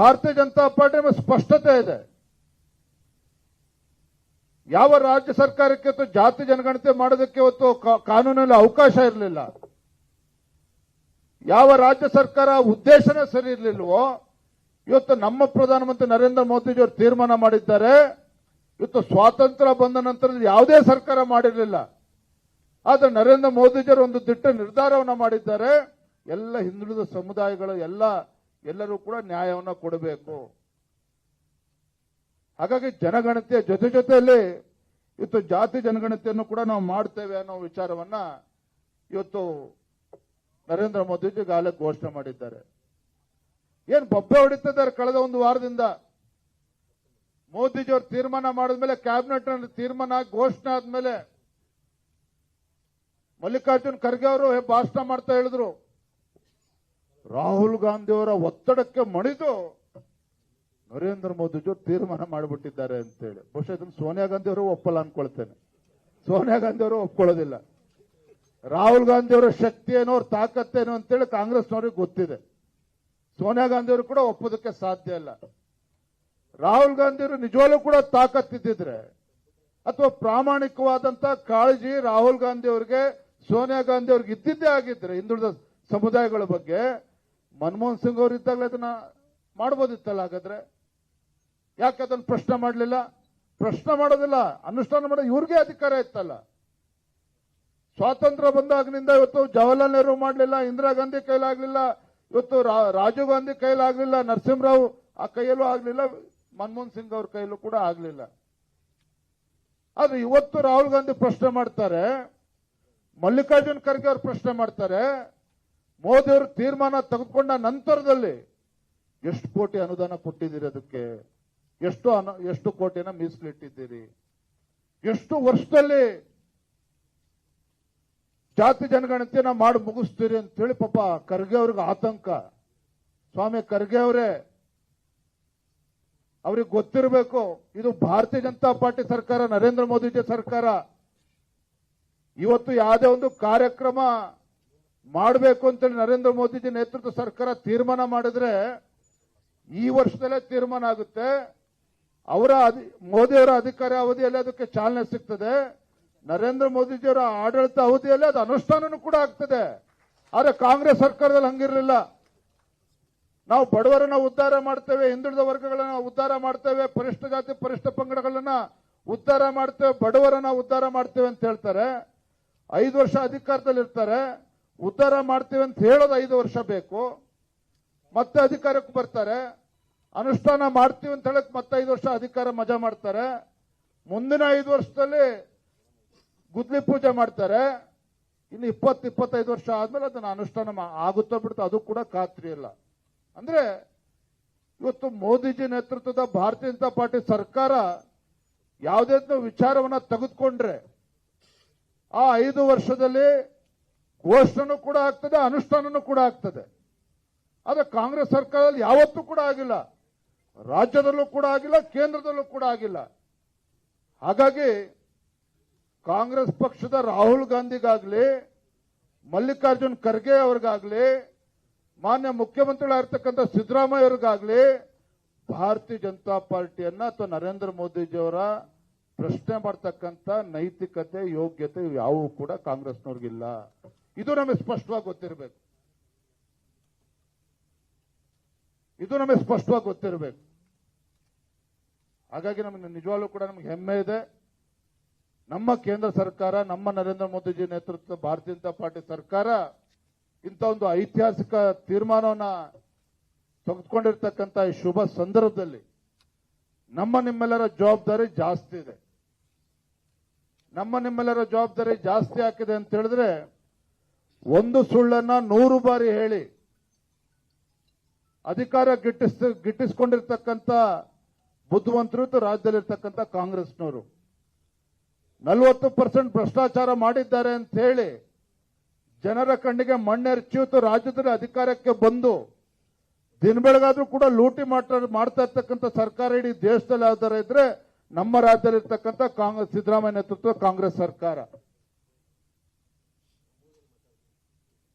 ಭಾರತೀಯ ಜನತಾ ಪಾರ್ಟಿ ಸ್ಪಷ್ಟತೆ ಇದೆ. ಯಾವ ರಾಜ್ಯ ಸರ್ಕಾರಕ್ಕೆ ಅಥವಾ ಜಾತಿ ಜನಗಣತಿ ಮಾಡೋದಕ್ಕೆ ಇವತ್ತು ಕಾನೂನಲ್ಲಿ ಅವಕಾಶ ಇರಲಿಲ್ಲ. ಯಾವ ರಾಜ್ಯ ಸರ್ಕಾರ ಉದ್ದೇಶನೇ ಸರಿ ಇರಲಿಲ್ವೋ, ಇವತ್ತು ನಮ್ಮ ಪ್ರಧಾನಮಂತ್ರಿ ನರೇಂದ್ರ ಮೋದಿಜಿಯವರು ತೀರ್ಮಾನ ಮಾಡಿದ್ದಾರೆ. ಇವತ್ತು ಸ್ವಾತಂತ್ರ್ಯ ಬಂದ ನಂತರ ಯಾವುದೇ ಸರ್ಕಾರ ಮಾಡಿರಲಿಲ್ಲ. ಆದ್ರೆ ನರೇಂದ್ರ ಮೋದಿಜಿಯವರು ಒಂದು ದಿಟ್ಟ ನಿರ್ಧಾರವನ್ನ ಮಾಡಿದ್ದಾರೆ. ಎಲ್ಲ ಹಿಂದುಳಿದ ಸಮುದಾಯಗಳು, ಎಲ್ಲ ಎಲ್ಲರೂ ಕೂಡ ನ್ಯಾಯವನ್ನು ಕೊಡಬೇಕು. ಹಾಗಾಗಿ ಜನಗಣತಿಯ ಜೊತೆ ಜೊತೆಯಲ್ಲಿ ಇವತ್ತು ಜಾತಿ ಜನಗಣತಿಯನ್ನು ಕೂಡ ನಾವು ಮಾಡ್ತೇವೆ ಅನ್ನೋ ವಿಚಾರವನ್ನ ಇವತ್ತು ನರೇಂದ್ರ ಮೋದಿಜಿ ಈಗಾಗಲೇ ಘೋಷಣೆ ಮಾಡಿದ್ದಾರೆ. ಏನ್ ಬೊಬ್ಬೆ ಹೊಡಿತಿದ್ದಾರೆ ಕಳೆದ ಒಂದು ವಾರದಿಂದ? ಮೋದಿಜಿ ಅವರು ತೀರ್ಮಾನ ಮಾಡಿದ್ಮೇಲೆ ಕ್ಯಾಬಿನೆಟ್ನಲ್ಲಿ ತೀರ್ಮಾನ ಘೋಷಣೆ ಆದ್ಮೇಲೆ ಮಲ್ಲಿಕಾರ್ಜುನ್ ಖರ್ಗೆ ಅವರು ಭಾಷಣ ಮಾಡ್ತಾ ಹೇಳಿದ್ರು. ರಾಹುಲ್ ಗಾಂಧಿಯವರ ಒತ್ತಡಕ್ಕೆ ಮಣಿದು ನರೇಂದ್ರ ಮೋದಿ ಜೊತೆ ತೀರ್ಮಾನ ಮಾಡಿಬಿಟ್ಟಿದ್ದಾರೆ ಅಂತೇಳಿ. ಬಹುಶಃ ಇದನ್ನು ಸೋನಿಯಾ ಗಾಂಧಿ ಅವರು ಒಪ್ಪಲ್ಲ ಅನ್ಕೊಳ್ತೇನೆ. ಸೋನಿಯಾ ಗಾಂಧಿ ಅವರು ಒಪ್ಕೊಳ್ಳೋದಿಲ್ಲ. ರಾಹುಲ್ ಗಾಂಧಿ ಅವರ ಶಕ್ತಿ ಏನೋ ಅವ್ರ ತಾಕತ್ತೇನೋ ಅಂತೇಳಿ ಕಾಂಗ್ರೆಸ್ನವ್ರಿಗೆ ಗೊತ್ತಿದೆ. ಸೋನಿಯಾ ಗಾಂಧಿ ಕೂಡ ಒಪ್ಪೋದಕ್ಕೆ ಸಾಧ್ಯ ಇಲ್ಲ. ರಾಹುಲ್ ಗಾಂಧಿ ಅವರು ನಿಜವಾಗ್ಲೂ ಕೂಡ ತಾಕತ್ತಿದ್ದಿದ್ರೆ ಅಥವಾ ಪ್ರಾಮಾಣಿಕವಾದಂತ ಕಾಳಜಿ ರಾಹುಲ್ ಗಾಂಧಿ ಅವರಿಗೆ ಸೋನಿಯಾ ಗಾಂಧಿ ಅವ್ರಿಗೆ ಇದ್ದಿದ್ದೇ ಆಗಿದ್ರೆ ಹಿಂದುಳಿದ ಸಮುದಾಯಗಳ ಬಗ್ಗೆ ಮನಮೋಹನ್ ಸಿಂಗ್ ಅವರು ಇದ್ದಾಗಲೇ ಅದನ್ನ ಮಾಡ್ಬೋದಿತ್ತಲ್ಲ ಹಾಗಾದ್ರೆ? ಯಾಕೆ ಅದನ್ನ ಪ್ರಶ್ನೆ ಮಾಡಲಿಲ್ಲ? ಪ್ರಶ್ನೆ ಮಾಡೋದಿಲ್ಲ. ಅನುಷ್ಠಾನ ಮಾಡೋ ಇವ್ರಿಗೆ ಅಧಿಕಾರ ಇತ್ತಲ್ಲ. ಸ್ವಾತಂತ್ರ್ಯ ಬಂದಾಗಿನಿಂದ ಇವತ್ತು ಜವಾಹರ್ಲಾಲ್ ನೆಹರು ಮಾಡಲಿಲ್ಲ, ಇಂದಿರಾ ಗಾಂಧಿ ಕೈಲಾಗ್ಲಿಲ್ಲ, ಇವತ್ತು ರಾಜೀವ್ ಗಾಂಧಿ ಕೈಲಾಗ್ಲಿಲ್ಲ, ನರಸಿಂಹರಾವ್ ಆ ಕೈಯಲ್ಲೂ ಆಗ್ಲಿಲ್ಲ, ಮನಮೋಹನ್ ಸಿಂಗ್ ಅವ್ರ ಕೈಯಲ್ಲೂ ಕೂಡ ಆಗ್ಲಿಲ್ಲ. ಆದ್ರೆ ಇವತ್ತು ರಾಹುಲ್ ಗಾಂಧಿ ಪ್ರಶ್ನೆ ಮಾಡ್ತಾರೆ, ಮಲ್ಲಿಕಾರ್ಜುನ್ ಖರ್ಗೆ ಅವರು ಪ್ರಶ್ನೆ ಮಾಡ್ತಾರೆ ಮೋದಿ ಅವರು ತೀರ್ಮಾನ ತೆಗೆದುಕೊಂಡ ನಂತರದಲ್ಲಿ ಎಷ್ಟು ಕೋಟಿ ಅನುದಾನ ಕೊಟ್ಟಿದ್ದೀರಿ ಅದಕ್ಕೆ? ಎಷ್ಟು ಅನು, ಎಷ್ಟು ಕೋಟಿನ ಮೀಸಲಿಟ್ಟಿದ್ದೀರಿ? ಎಷ್ಟು ವರ್ಷದಲ್ಲಿ ಜಾತಿ ಜನಗಣತಿಯನ್ನ ಮಾಡಿ ಮುಗಿಸ್ತೀರಿ ಅಂತ ಹೇಳಿ ಪಾಪ ಖರ್ಗೆ ಅವ್ರಿಗೆ ಆತಂಕ. ಸ್ವಾಮಿ ಖರ್ಗೆ ಅವರೇ, ಅವ್ರಿಗೆ ಗೊತ್ತಿರಬೇಕು, ಇದು ಭಾರತೀಯ ಜನತಾ ಪಾರ್ಟಿ ಸರ್ಕಾರ, ನರೇಂದ್ರ ಮೋದಿಜಿ ಸರ್ಕಾರ. ಇವತ್ತು ಯಾವುದೇ ಒಂದು ಕಾರ್ಯಕ್ರಮ ಮಾಡಬೇಕು ಅಂತೇಳಿ ನರೇಂದ್ರ ಮೋದಿಜಿ ನೇತೃತ್ವ ಸರ್ಕಾರ ತೀರ್ಮಾನ ಮಾಡಿದ್ರೆ ಈ ವರ್ಷದಲ್ಲೇ ತೀರ್ಮಾನ ಆಗುತ್ತೆ. ಅವರ ಮೋದಿಯವರ ಅಧಿಕಾರ ಅವಧಿಯಲ್ಲಿ ಅದಕ್ಕೆ ಚಾಲನೆ ಸಿಗ್ತದೆ. ನರೇಂದ್ರ ಮೋದಿಜಿಯವರ ಆಡಳಿತ ಅವಧಿಯಲ್ಲಿ ಅದು ಅನುಷ್ಠಾನನೂ ಕೂಡ ಆಗ್ತದೆ. ಆದರೆ ಕಾಂಗ್ರೆಸ್ ಸರ್ಕಾರದಲ್ಲಿ ಹಂಗಿರಲಿಲ್ಲ. ನಾವು ಬಡವರನ್ನ ಉದ್ಧಾರ ಮಾಡ್ತೇವೆ, ಹಿಂದುಳಿದ ವರ್ಗಗಳನ್ನ ಉದ್ಧಾರ ಮಾಡ್ತೇವೆ, ಪರಿಷ್ಠ ಜಾತಿ, ಪರಿಷ್ಠ ಪಂಗಡಗಳನ್ನ ಉದ್ಧಾರ ಮಾಡ್ತೇವೆ, ಬಡವರನ್ನ ಉದ್ಧಾರ ಮಾಡ್ತೇವೆ ಅಂತ ಹೇಳ್ತಾರೆ. ಐದು ವರ್ಷ ಅಧಿಕಾರದಲ್ಲಿ ಇರ್ತಾರೆ ಉದ್ಧಾರ ಮಾಡ್ತೀವಿ ಅಂತ ಹೇಳೋದು ಐದು ವರ್ಷ ಬೇಕು. ಮತ್ತೆ ಅಧಿಕಾರಕ್ಕೆ ಬರ್ತಾರೆ. ಅನುಷ್ಠಾನ ಮಾಡ್ತೀವಿ ಅಂತ ಹೇಳಕ್ ಮತ್ತೆ ಐದು ವರ್ಷ ಅಧಿಕಾರ ಮಜಾ ಮಾಡ್ತಾರೆ. ಮುಂದಿನ ಐದು ವರ್ಷದಲ್ಲಿ ಗುದ್ಲಿ ಪೂಜೆ ಮಾಡ್ತಾರೆ. ಇನ್ನು ಇಪ್ಪತ್ತು, ಇಪ್ಪತ್ತೈದು ವರ್ಷ ಆದ್ಮೇಲೆ ಅದನ್ನ ಅನುಷ್ಠಾನ ಆಗುತ್ತೋ ಬಿಡುತ್ತೋ ಅದು ಕೂಡ ಖಾತ್ರಿ ಇಲ್ಲ. ಅಂದ್ರೆ ಇವತ್ತು ಮೋದಿಜಿ ನೇತೃತ್ವದ ಭಾರತೀಯ ಜನತಾ ಪಾರ್ಟಿ ಸರ್ಕಾರ ಯಾವುದೇ ವಿಚಾರವನ್ನ ತೆಗೆದುಕೊಂಡ್ರೆ ಆ ಐದು ವರ್ಷದಲ್ಲಿ ಘೋಷಣೆನೂ ಕೂಡ ಆಗ್ತದೆ, ಅನುಷ್ಠಾನನೂ ಕೂಡ ಆಗ್ತದೆ. ಆದ್ರೆ ಕಾಂಗ್ರೆಸ್ ಸರ್ಕಾರದಲ್ಲಿ ಯಾವತ್ತೂ ಕೂಡ ಆಗಿಲ್ಲ. ರಾಜ್ಯದಲ್ಲೂ ಕೂಡ ಆಗಿಲ್ಲ, ಕೇಂದ್ರದಲ್ಲೂ ಕೂಡ ಆಗಿಲ್ಲ. ಹಾಗಾಗಿ ಕಾಂಗ್ರೆಸ್ ಪಕ್ಷದ ರಾಹುಲ್ ಗಾಂಧಿಗಾಗ್ಲಿ, ಮಲ್ಲಿಕಾರ್ಜುನ್ ಖರ್ಗೆ ಅವ್ರಿಗಾಗಲಿ, ಮಾನ್ಯ ಮುಖ್ಯಮಂತ್ರಿಗಳಾಗಿರ್ತಕ್ಕಂಥ ಸಿದ್ದರಾಮಯ್ಯ ಅವ್ರಿಗಾಗ್ಲಿ, ಭಾರತೀಯ ಜನತಾ ಪಾರ್ಟಿಯನ್ನ ಅಥವಾ ನರೇಂದ್ರ ಮೋದಿಜಿಯವರ ಪ್ರಶ್ನೆ ಮಾಡ್ತಕ್ಕಂಥ ನೈತಿಕತೆ, ಯೋಗ್ಯತೆ ಯಾವೂ ಕೂಡ ಕಾಂಗ್ರೆಸ್ನವ್ರಿಗಿಲ್ಲ. ಇದು ನಮಗೆ ಸ್ಪಷ್ಟವಾಗಿ ಗೊತ್ತಿರಬೇಕು. ಇದು ನಮಗೆ ಸ್ಪಷ್ಟವಾಗಿ ಗೊತ್ತಿರಬೇಕು. ಹಾಗಾಗಿ ನಮಗೆ ನಿಜವಾಗ್ಲೂ ಕೂಡ ನಮ್ಗೆ ಹೆಮ್ಮೆ ಇದೆ. ನಮ್ಮ ಕೇಂದ್ರ ಸರ್ಕಾರ, ನಮ್ಮ ನರೇಂದ್ರ ಮೋದಿಜಿ ನೇತೃತ್ವದ ಭಾರತೀಯ ಜನತಾ ಪಾರ್ಟಿ ಸರ್ಕಾರ ಇಂಥ ಒಂದು ಐತಿಹಾಸಿಕ ತೀರ್ಮಾನವನ್ನ ತೆಗೆದುಕೊಂಡಿರ್ತಕ್ಕಂಥ ಈ ಶುಭ ಸಂದರ್ಭದಲ್ಲಿ ನಮ್ಮ ನಿಮ್ಮೆಲ್ಲರ ಜವಾಬ್ದಾರಿ ಜಾಸ್ತಿ ಇದೆ. ನಮ್ಮ ನಿಮ್ಮೆಲ್ಲರ ಜವಾಬ್ದಾರಿ ಜಾಸ್ತಿ ಹಾಕಿದೆ ಅಂತ ಹೇಳಿದ್ರೆ ಒಂದು ಸುಳ್ಳನ್ನ ನೂರು ಬಾರಿ ಹೇಳಿ ಅಧಿಕಾರ ಗಿಟ್ಟಿಸ್, ಗಿಟ್ಟಿಸ್ಕೊಂಡಿರ್ತಕ್ಕಂಥ ಬುದ್ಧಿವಂತರು ರಾಜ್ಯದಲ್ಲಿರ್ತಕ್ಕಂಥ ಕಾಂಗ್ರೆಸ್ನವರು. ನಲವತ್ತು ಪರ್ಸೆಂಟ್ ಭ್ರಷ್ಟಾಚಾರ ಮಾಡಿದ್ದಾರೆ ಅಂತ ಹೇಳಿ ಜನರ ಕಣ್ಣಿಗೆ ಮಣ್ಣೆರಚಿಯುತ್ತು, ರಾಜ್ಯದಲ್ಲಿ ಅಧಿಕಾರಕ್ಕೆ ಬಂದು ದಿನ ಬೆಳಗಾದ್ರೂ ಕೂಡ ಲೂಟಿ ಮಾಡ್ತಾ ಮಾಡ್ತಾ ಇರ್ತಕ್ಕಂಥ ಸರ್ಕಾರ ಇಡೀ ದೇಶದಲ್ಲಿ ಯಾವ್ದಾರ ಇದ್ರೆ ನಮ್ಮ ರಾಜ್ಯದಲ್ಲಿರ್ತಕ್ಕಂಥ ಕಾಂಗ್ರೆಸ್, ಸಿದ್ದರಾಮಯ್ಯ ನೇತೃತ್ವದ ಕಾಂಗ್ರೆಸ್ ಸರ್ಕಾರ.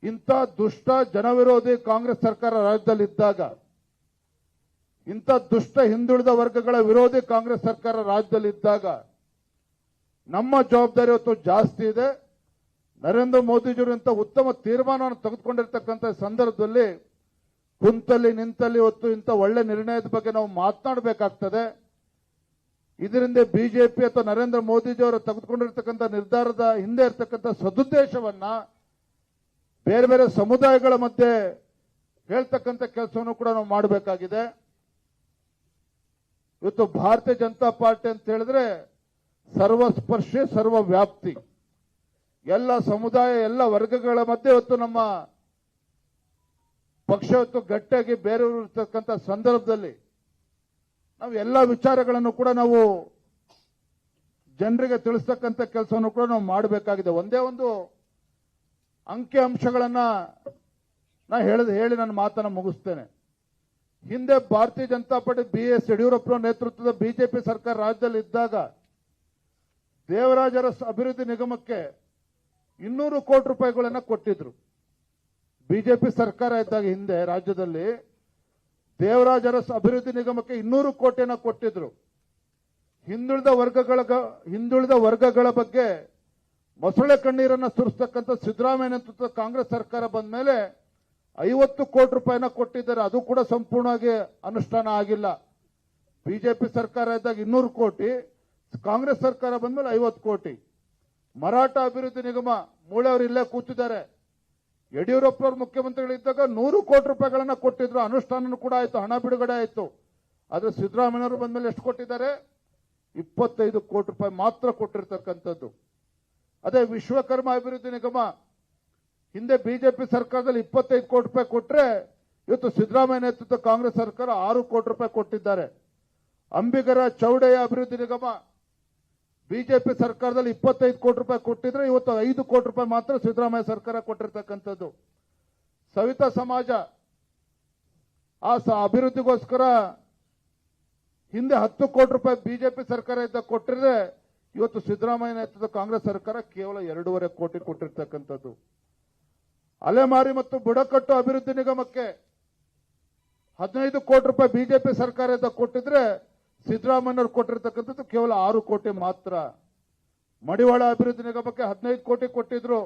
ಇಂಥ ದುಷ್ಟ ಜನವಿರೋಧಿ ಕಾಂಗ್ರೆಸ್ ಸರ್ಕಾರ ರಾಜ್ಯದಲ್ಲಿದ್ದಾಗ, ಇಂಥ ದುಷ್ಟ ಹಿಂದುಳಿದ ವರ್ಗಗಳ ವಿರೋಧಿ ಕಾಂಗ್ರೆಸ್ ಸರ್ಕಾರ ರಾಜ್ಯದಲ್ಲಿದ್ದಾಗ ನಮ್ಮ ಜವಾಬ್ದಾರಿ ಇವತ್ತು ಜಾಸ್ತಿ ಇದೆ. ನರೇಂದ್ರ ಮೋದಿಜಿಯವರು ಇಂಥ ಉತ್ತಮ ತೀರ್ಮಾನವನ್ನು ತೆಗೆದುಕೊಂಡಿರ್ತಕ್ಕಂಥ ಸಂದರ್ಭದಲ್ಲಿ ಕುಂತಲ್ಲಿ ನಿಂತಲ್ಲಿ ಇವತ್ತು ಇಂಥ ಒಳ್ಳೆ ನಿರ್ಣಯದ ಬಗ್ಗೆ ನಾವು ಮಾತನಾಡಬೇಕಾಗ್ತದೆ. ಇದರಿಂದ ಬಿಜೆಪಿ ಅಥವಾ ನರೇಂದ್ರ ಮೋದಿಜಿಯವರು ತೆಗೆದುಕೊಂಡಿರ್ತಕ್ಕಂಥ ನಿರ್ಧಾರದ ಹಿಂದೆ ಇರ್ತಕ್ಕಂಥ ಸದುದ್ದೇಶವನ್ನ ಬೇರೆ ಬೇರೆ ಸಮುದಾಯಗಳ ಮಧ್ಯೆ ಹೇಳ್ತಕ್ಕಂಥ ಕೆಲಸವನ್ನು ಕೂಡ ನಾವು ಮಾಡಬೇಕಾಗಿದೆ. ಇವತ್ತು ಭಾರತೀಯ ಜನತಾ ಪಾರ್ಟಿ ಅಂತ ಹೇಳಿದ್ರೆ ಸರ್ವಸ್ಪರ್ಶಿ ಸರ್ವ ವ್ಯಾಪ್ತಿ ಎಲ್ಲ ಸಮುದಾಯ, ಎಲ್ಲ ವರ್ಗಗಳ ಮಧ್ಯೆ ಇವತ್ತು ನಮ್ಮ ಪಕ್ಷ ಇವತ್ತು ಗಟ್ಟಿಯಾಗಿ ಬೇರೆಯವರು ಇರ್ತಕ್ಕಂಥ ಸಂದರ್ಭದಲ್ಲಿ ನಾವು ಎಲ್ಲ ವಿಚಾರಗಳನ್ನು ಕೂಡ ನಾವು ಜನರಿಗೆ ತಿಳಿಸ್ತಕ್ಕಂಥ ಕೆಲಸವನ್ನು ಕೂಡ ನಾವು ಮಾಡಬೇಕಾಗಿದೆ. ಒಂದೇ ಒಂದು ಅಂಕಿ ಅಂಶಗಳನ್ನ ನಾ ಹೇಳಿದ ಹೇಳಿ ನನ್ನ ಮಾತನ್ನು ಮುಗಿಸ್ತೇನೆ. ಹಿಂದೆ Bharatiya Janata Party B S Yediyurappa ನೇತೃತ್ವದ ಬಿಜೆಪಿ ಸರ್ಕಾರ ರಾಜ್ಯದಲ್ಲಿ ಇದ್ದಾಗ ದೇವರಾಜರ ಅಭಿವೃದ್ಧಿ ನಿಗಮಕ್ಕೆ ಇನ್ನೂರು ಕೋಟಿ ರೂಪಾಯಿಗಳನ್ನ ಕೊಟ್ಟಿದ್ರು. ಬಿಜೆಪಿ ಸರ್ಕಾರ ಇದ್ದಾಗ ಹಿಂದೆ ರಾಜ್ಯದಲ್ಲಿ ದೇವರಾಜರ ಅಭಿವೃದ್ಧಿ ನಿಗಮಕ್ಕೆ ಇನ್ನೂರು ಕೋಟಿಯನ್ನ ಕೊಟ್ಟಿದ್ರು. ಹಿಂದುಳಿದ ವರ್ಗಗಳ ಹಿಂದುಳಿದ ವರ್ಗಗಳ ಬಗ್ಗೆ ಮೊಸಳೆ ಕಣ್ಣೀರನ್ನ ಸುರಿಸ್ತಕ್ಕಂಥ ಸಿದ್ದರಾಮಯ್ಯ ನೇತೃತ್ವದ ಕಾಂಗ್ರೆಸ್ ಸರ್ಕಾರ ಬಂದ ಮೇಲೆ ಐವತ್ತು ಕೋಟಿ ರೂಪಾಯಿನ ಕೊಟ್ಟಿದ್ದಾರೆ. ಅದು ಕೂಡ ಸಂಪೂರ್ಣವಾಗಿ ಅನುಷ್ಠಾನ ಆಗಿಲ್ಲ. ಬಿಜೆಪಿ ಸರ್ಕಾರ ಇದ್ದಾಗ ಇನ್ನೂರು ಕೋಟಿ, ಕಾಂಗ್ರೆಸ್ ಸರ್ಕಾರ ಬಂದ್ಮೇಲೆ ಐವತ್ತು ಕೋಟಿ. ಮರಾಠ ಅಭಿವೃದ್ಧಿ ನಿಗಮ, ಮೂಳೆ ಅವರು ಇಲ್ಲೇ ಕೂತಿದ್ದಾರೆ. ಯಡಿಯೂರಪ್ಪನವರು ಮುಖ್ಯಮಂತ್ರಿಗಳಿದ್ದಾಗ ನೂರು ಕೋಟಿ ರೂಪಾಯಿಗಳನ್ನ ಕೊಟ್ಟಿದ್ರು. ಅನುಷ್ಠಾನ ಕೂಡ ಆಯಿತು, ಹಣ ಬಿಡುಗಡೆ ಆಯಿತು. ಆದ್ರೆ ಸಿದ್ದರಾಮಯ್ಯವರು ಬಂದ್ಮೇಲೆ ಎಷ್ಟು ಕೊಟ್ಟಿದ್ದಾರೆ? ಇಪ್ಪತ್ತೈದು ಕೋಟಿ ರೂಪಾಯಿ ಮಾತ್ರ ಕೊಟ್ಟಿರ್ತಕ್ಕಂಥದ್ದು. ಅದೇ ವಿಶ್ವಕರ್ಮ ಅಭಿವೃದ್ಧಿ ನಿಗಮ. ಹಿಂದೆ ಬಿಜೆಪಿ ಸರ್ಕಾರದಲ್ಲಿ ಇಪ್ಪತ್ತೈದು ಕೋಟಿ ರೂಪಾಯಿ ಕೊಟ್ಟರೆ ಇವತ್ತು ಸಿದ್ದರಾಮಯ್ಯ ನೇತೃತ್ವದ ಕಾಂಗ್ರೆಸ್ ಸರ್ಕಾರ ಆರು ಕೋಟಿ ರೂಪಾಯಿ ಕೊಟ್ಟಿದ್ದಾರೆ. ಅಂಬಿಗರ ಚೌಡಯ್ಯ ಅಭಿವೃದ್ಧಿ ನಿಗಮ, ಬಿಜೆಪಿ ಸರ್ಕಾರದಲ್ಲಿ ಇಪ್ಪತ್ತೈದು ಕೋಟಿ ರೂಪಾಯಿ ಕೊಟ್ಟಿದ್ರೆ ಇವತ್ತು ಐದು ಕೋಟಿ ರೂಪಾಯಿ ಮಾತ್ರ ಸಿದ್ದರಾಮಯ್ಯ ಸರ್ಕಾರ ಕೊಟ್ಟಿರ್ತಕ್ಕಂಥದ್ದು. ಸವಿತಾ ಸಮಾಜ, ಆ ಅಭಿವೃದ್ಧಿಗೋಸ್ಕರ ಹಿಂದೆ ಹತ್ತು ಕೋಟಿ ರೂಪಾಯಿ ಬಿಜೆಪಿ ಸರ್ಕಾರ ಇದ್ದ ಕೊಟ್ಟಿದ್ರೆ ಇವತ್ತು ಸಿದ್ದರಾಮಯ್ಯ ನೇತೃತ್ವದ ಕಾಂಗ್ರೆಸ್ ಸರ್ಕಾರ ಕೇವಲ ಎರಡೂವರೆ ಕೋಟಿ ಕೊಟ್ಟಿರ್ತಕ್ಕಂಥದ್ದು. ಅಲೆಮಾರಿ ಮತ್ತು ಬುಡಕಟ್ಟು ಅಭಿವೃದ್ಧಿ ನಿಗಮಕ್ಕೆ ಹದಿನೈದು ಕೋಟಿ ರೂಪಾಯಿ ಬಿಜೆಪಿ ಸರ್ಕಾರ ಇದ್ದ ಕೊಟ್ಟಿದ್ರೆ ಸಿದ್ದರಾಮಯ್ಯವ್ರು ಕೊಟ್ಟಿರ್ತಕ್ಕಂಥದ್ದು ಕೇವಲ ಆರು ಕೋಟಿ ಮಾತ್ರ. ಮಡಿವಾಳ ಅಭಿವೃದ್ಧಿ ನಿಗಮಕ್ಕೆ ಹದಿನೈದು ಕೋಟಿ ಕೊಟ್ಟಿದ್ರು.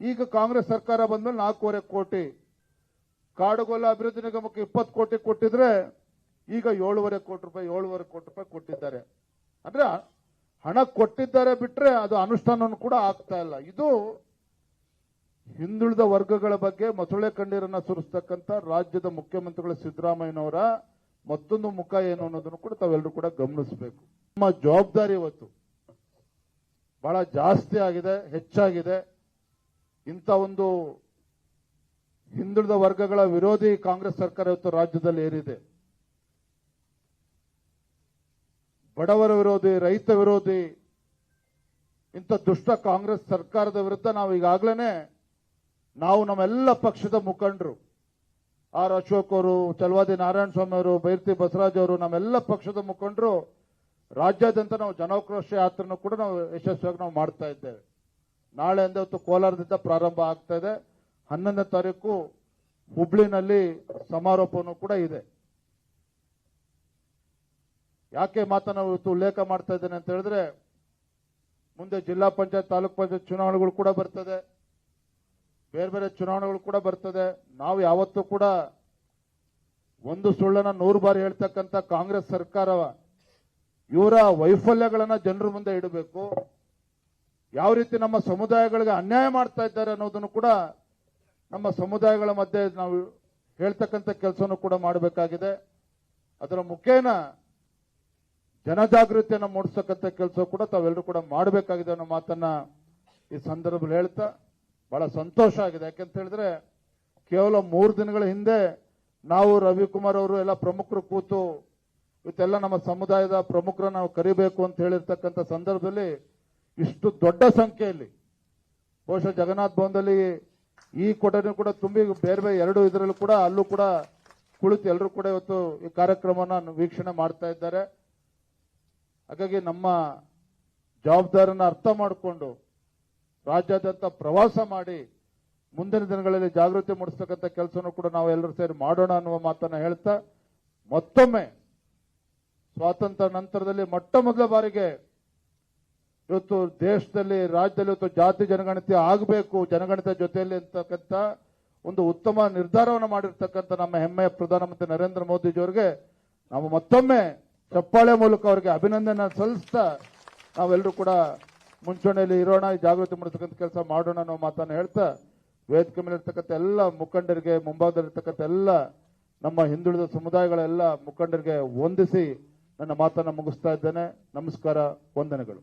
ಈಗ ಕಾಂಗ್ರೆಸ್ ಸರ್ಕಾರ ಬಂದ್ಮೇಲೆ ನಾಲ್ಕೂವರೆ ಕೋಟಿ. ಕಾಡುಗೋಲ ಅಭಿವೃದ್ಧಿ ನಿಗಮಕ್ಕೆ ಇಪ್ಪತ್ತು ಕೋಟಿ ಕೊಟ್ಟಿದ್ರೆ ಈಗ ಏಳುವರೆ ಕೋಟಿ ರೂಪಾಯಿ, ಏಳುವರೆ ಕೋಟಿ ರೂಪಾಯಿ ಕೊಟ್ಟಿದ್ದಾರೆ. ಅಂದ್ರೆ ಹಣ ಕೊಟ್ಟಿದ್ದಾರೆ ಬಿಟ್ರೆ ಅದು ಅನುಷ್ಠಾನವನ್ನು ಕೂಡ ಆಗ್ತಾ ಇಲ್ಲ. ಇದು ಹಿಂದುಳಿದ ವರ್ಗಗಳ ಬಗ್ಗೆ ಮೊಸಳೆ ಕಣ್ಣೀರನ್ನ ಸುರಿಸ್ತಕ್ಕಂಥ ರಾಜ್ಯದ ಮುಖ್ಯಮಂತ್ರಿಗಳ ಸಿದ್ದರಾಮಯ್ಯನವರ ಮತ್ತೊಂದು ಮುಖ ಏನು ಅನ್ನೋದನ್ನು ಕೂಡ ತಾವೆಲ್ಲರೂ ಕೂಡ ಗಮನಿಸಬೇಕು. ನಮ್ಮ ಜವಾಬ್ದಾರಿ ಇವತ್ತು ಬಹಳ ಜಾಸ್ತಿ ಆಗಿದೆ, ಹೆಚ್ಚಾಗಿದೆ. ಇಂಥ ಒಂದು ಹಿಂದುಳಿದ ವರ್ಗಗಳ ವಿರೋಧಿ ಕಾಂಗ್ರೆಸ್ ಸರ್ಕಾರ ಇವತ್ತು ರಾಜ್ಯದಲ್ಲಿ ಏರಿದೆ. ಬಡವರ ವಿರೋಧಿ, ರೈತ ವಿರೋಧಿ, ಇಂಥ ದುಷ್ಟ ಕಾಂಗ್ರೆಸ್ ಸರ್ಕಾರದ ವಿರುದ್ಧ ನಾವು ಈಗಾಗಲೇ ನಾವು ನಮ್ಮೆಲ್ಲ ಪಕ್ಷದ ಮುಖಂಡರು. ಆರ್ ಅಶೋಕ್ ಅವರು ಚಲವಾದಿ ನಾರಾಯಣ ಸ್ವಾಮಿ ಅವರು, ಬೈರ್ತಿ ಬಸವರಾಜ್ ಅವರು, ನಮ್ಮೆಲ್ಲ ಪಕ್ಷದ ಮುಖಂಡರು. ರಾಜ್ಯಾದ್ಯಂತ ನಾವು ಜನಾಕ್ರೋಶ ಯಾತ್ರೆನೂ ಕೂಡ ನಾವು ಯಶಸ್ವಿಯಾಗಿ ನಾವು ಮಾಡ್ತಾ ಇದ್ದೇವೆ. ನಾಳೆಯಿಂದ ಇವತ್ತು ಕೋಲಾರದಿಂದ ಪ್ರಾರಂಭ ಆಗ್ತಾ ಇದೆ. ಹನ್ನೊಂದನೇ ತಾರೀಕು ಹುಬ್ಳಿನಲ್ಲಿ ಸಮಾರೋಪವೂ ಕೂಡ ಇದೆ. ಯಾಕೆ ಮಾತನ್ನು ಉಲ್ಲೇಖ ಮಾಡ್ತಾ ಇದ್ದೇನೆ ಅಂತ ಹೇಳಿದ್ರೆ, ಮುಂದೆ ಜಿಲ್ಲಾ ಪಂಚಾಯತ್, ತಾಲೂಕ್ ಪಂಚಾಯತ್ ಚುನಾವಣೆಗಳು ಕೂಡ ಬರ್ತದೆ. ಬೇರೆ ಬೇರೆ ಚುನಾವಣೆಗಳು ಕೂಡ ಬರ್ತದೆ. ನಾವು ಯಾವತ್ತೂ ಕೂಡ ಒಂದು ಸುಳ್ಳನ್ನ ನೂರು ಬಾರಿ ಹೇಳ್ತಕ್ಕಂಥ ಕಾಂಗ್ರೆಸ್ ಸರ್ಕಾರ ಇವರ ವೈಫಲ್ಯಗಳನ್ನು ಜನರ ಮುಂದೆ ಇಡಬೇಕು. ಯಾವ ರೀತಿ ನಮ್ಮ ಸಮುದಾಯಗಳಿಗೆ ಅನ್ಯಾಯ ಮಾಡ್ತಾ ಇದ್ದಾರೆ ಅನ್ನೋದನ್ನು ಕೂಡ ನಮ್ಮ ಸಮುದಾಯಗಳ ಮಧ್ಯೆ ನಾವು ಹೇಳ್ತಕ್ಕಂಥ ಕೆಲಸವನ್ನು ಕೂಡ ಮಾಡಬೇಕಾಗಿದೆ. ಅದರ ಮುಖೇನ ಜನಜಾಗೃತಿಯನ್ನು ಮೂಡಿಸ್ತಕ್ಕಂಥ ಕೆಲಸ ಕೂಡ ತಾವೆಲ್ಲರೂ ಕೂಡ ಮಾಡಬೇಕಾಗಿದೆ ಅನ್ನೋ ಮಾತನ್ನ ಈ ಸಂದರ್ಭದಲ್ಲಿ ಹೇಳ್ತಾ ಬಹಳ ಸಂತೋಷ ಆಗಿದೆ. ಯಾಕೆಂತ ಹೇಳಿದ್ರೆ ಕೇವಲ ಮೂರು ದಿನಗಳ ಹಿಂದೆ ನಾವು ರವಿಕುಮಾರ್ ಅವರು ಎಲ್ಲ ಪ್ರಮುಖರು ಕೂತು ಇವತ್ತೆಲ್ಲ ನಮ್ಮ ಸಮುದಾಯದ ಪ್ರಮುಖರ ನಾವು ಕರಿಬೇಕು ಅಂತ ಹೇಳಿರ್ತಕ್ಕಂಥ ಸಂದರ್ಭದಲ್ಲಿ ಇಷ್ಟು ದೊಡ್ಡ ಸಂಖ್ಯೆಯಲ್ಲಿ ಬಹುಶಃ ಜಗನ್ನಾಥ್ ಭವನದಲ್ಲಿ ಈ ಕೊಠಡಿ ಕೂಡ ತುಂಬಿ ಬೇರೆ ಬೇರೆ ಎರಡು ಇದರಲ್ಲೂ ಕೂಡ ಅಲ್ಲೂ ಕೂಡ ಕುಳಿತು ಎಲ್ಲರೂ ಕೂಡ ಇವತ್ತು ಈ ಕಾರ್ಯಕ್ರಮವನ್ನು ವೀಕ್ಷಣೆ ಮಾಡ್ತಾ ಇದ್ದಾರೆ. ಹಾಗಾಗಿ ನಮ್ಮ ಜವಾಬ್ದಾರಿನ ಅರ್ಥ ಮಾಡಿಕೊಂಡು ರಾಜ್ಯಾದ್ಯಂತ ಪ್ರವಾಸ ಮಾಡಿ ಮುಂದಿನ ದಿನಗಳಲ್ಲಿ ಜಾಗೃತಿ ಮೂಡಿಸ್ತಕ್ಕಂಥ ಕೆಲಸನೂ ಕೂಡ ನಾವು ಎಲ್ಲರೂ ಸೇರಿ ಮಾಡೋಣ ಅನ್ನುವ ಮಾತನ್ನ ಹೇಳ್ತಾ ಮತ್ತೊಮ್ಮೆ ಸ್ವಾತಂತ್ರ್ಯ ನಂತರದಲ್ಲಿ ಮೊಟ್ಟ ಮೊದಲ ಬಾರಿಗೆ ಇವತ್ತು ದೇಶದಲ್ಲಿ, ರಾಜ್ಯದಲ್ಲಿ ಇವತ್ತು ಜಾತಿ ಜನಗಣತಿ ಆಗಬೇಕು, ಜನಗಣತಿ ಜೊತೆಯಲ್ಲಿ ಅಂತಕ್ಕಂಥ ಒಂದು ಉತ್ತಮ ನಿರ್ಧಾರವನ್ನು ಮಾಡಿರ್ತಕ್ಕಂಥ ನಮ್ಮ ಹೆಮ್ಮೆಯ ಪ್ರಧಾನಮಂತ್ರಿ ನರೇಂದ್ರ ಮೋದಿಜಿಯವರಿಗೆ ನಾವು ಮತ್ತೊಮ್ಮೆ ಚಪ್ಪಾಳೆ ಮೂಲಕ ಅವರಿಗೆ ಅಭಿನಂದನೆ ಸಲ್ಲಿಸ್ತಾ ನಾವೆಲ್ಲರೂ ಕೂಡ ಮುಂಚೂಣಿಯಲ್ಲಿ ಇರೋಣ ಜಾಗೃತಿ ಮೂಡಿಸ್ತಕ್ಕಂಥ ಕೆಲಸ ಮಾಡೋಣ ಅನ್ನೋ ಮಾತನ್ನು ಹೇಳ್ತಾ, ವೇದಿಕೆ ಮೇಲೆ ಇರ್ತಕ್ಕಂಥ ಎಲ್ಲ ಮುಖಂಡರಿಗೆ, ಮುಂಭಾಗದಲ್ಲಿರ್ತಕ್ಕಂಥ ಎಲ್ಲ ನಮ್ಮ ಹಿಂದುಳಿದ ಸಮುದಾಯಗಳೆಲ್ಲ ಮುಖಂಡರಿಗೆ ವಂದಿಸಿ ನನ್ನ ಮಾತನ್ನು ಮುಗಿಸ್ತಾ ಇದ್ದೇನೆ. ನಮಸ್ಕಾರ, ವಂದನೆಗಳು.